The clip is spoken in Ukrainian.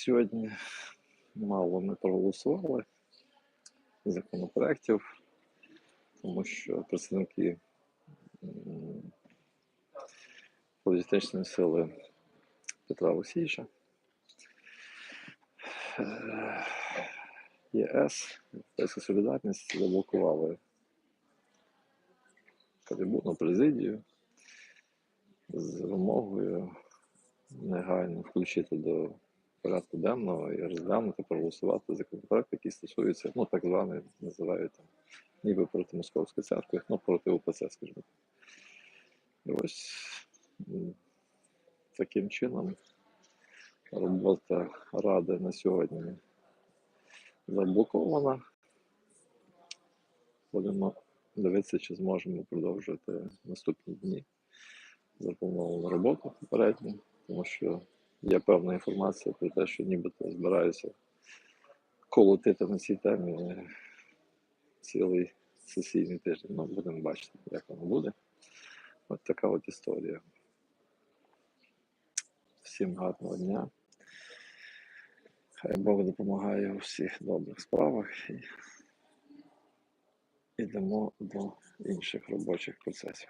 сьогодні мало ми проголосували законопроєктів, тому що представники політичної сили Петра Олексійовича е, ЄС, Європейська солідарність заблокували трибуну, президію з вимогою негайно включити до порядку денного і розглянути, проголосувати законопроект, який стосується, ну, так званий, називають там, ніби проти Московської церкви, ну, проти УПЦ, скажімо. І ось таким чином робота Ради на сьогодні заблокована. Будемо дивитися, чи зможемо продовжити наступні дні заплановану роботу попередню, тому що є певна інформація про те, що нібито збираються колотити на цій темі цілий сесійний тиждень. Ну, будемо бачити, як воно буде. От така от історія. Всім гарного дня. Хай Бог допомагає у всіх добрих справах і йдемо до інших робочих процесів.